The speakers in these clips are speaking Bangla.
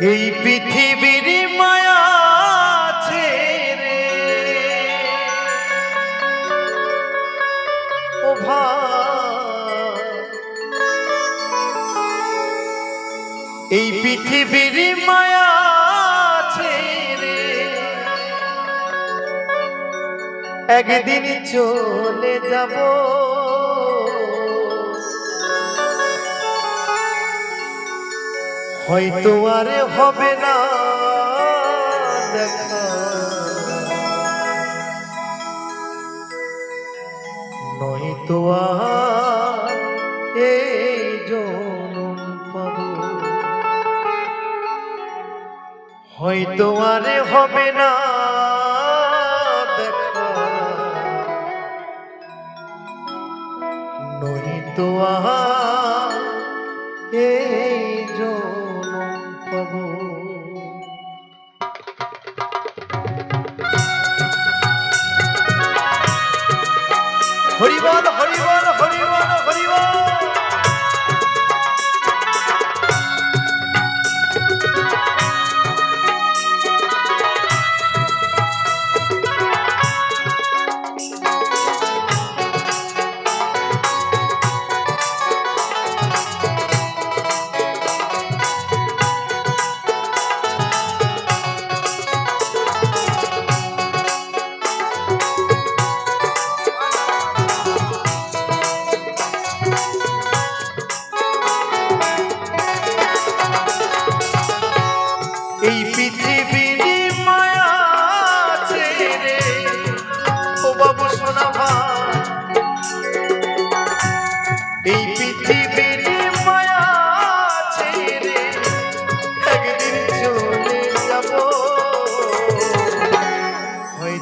এই পৃথিবীর মায়া ছেড়ে ও এই পৃথিবীর মায়া ছেড়ে একদিন চলে যাব। হয়তো আর হবে না। দেখা। নয়তো এই জনম পাবো। হয়তো আর হবে না। দেখা। নয়তো আর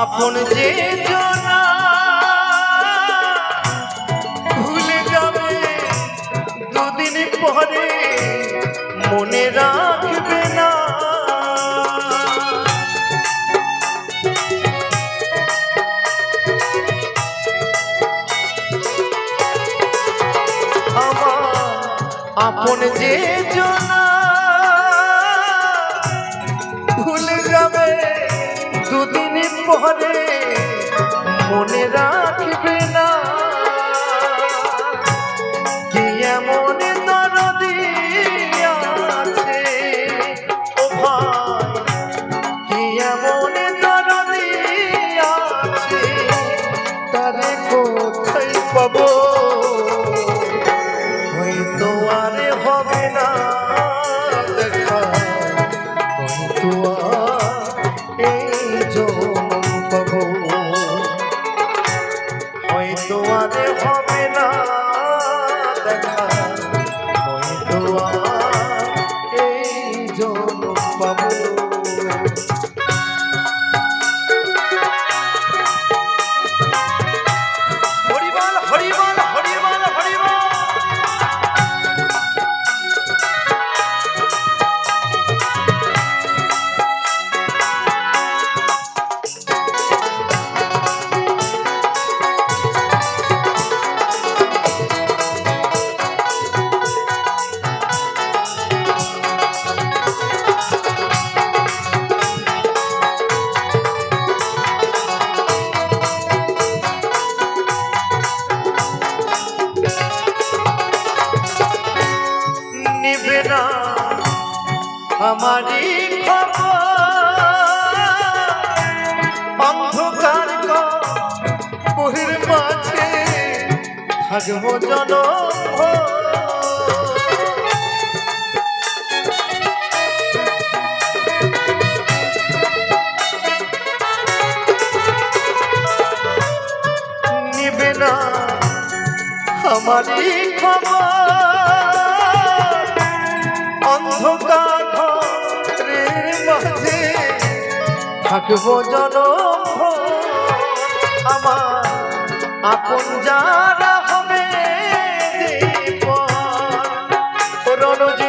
আপন যে ভুলে যাবে দুদিন পরে মনে রাখবে না। আপন যে জনা আরে হবে না দেখা। হয়তো আমারই অন্ধকার বহির মাঝে থাকব জন আমারই খবর। অন্ধকার মাঝে থাকব জন আমার আপন যারা হবে রণজিৎ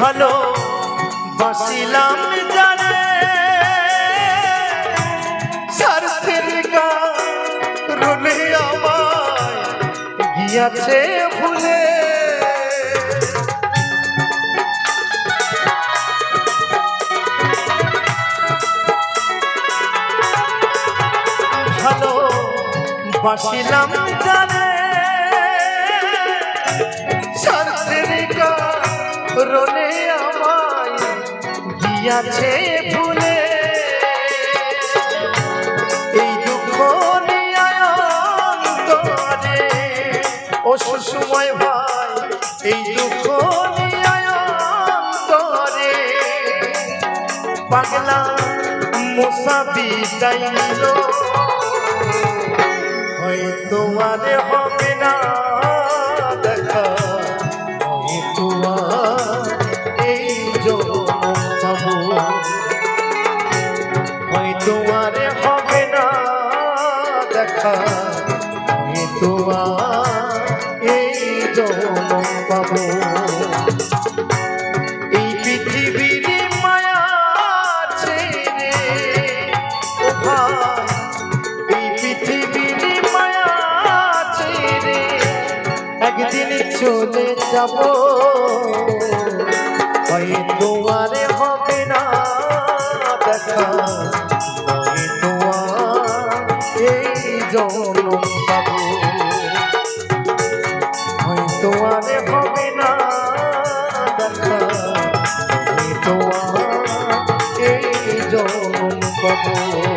ভালো বাসিলাম জানে। গিয়াছে ভুলে। ভালো বাসিলাম জানে। স্বার্থের গিয়াছে ভুলে। এই দুঃখ নিয়ে অন্তরে। ও সুসময় ভাই, এই দুঃখ নিয়ে অন্তরে। পাগলা মুসাফি চাইল হয়তো আর হবে না। হয়তো আর এই জন্ম মায়া ছেড়ে ও মায়া ছেড়ে একদিন চলে যাব। হয়তো আর হবে না দেখা। Oh.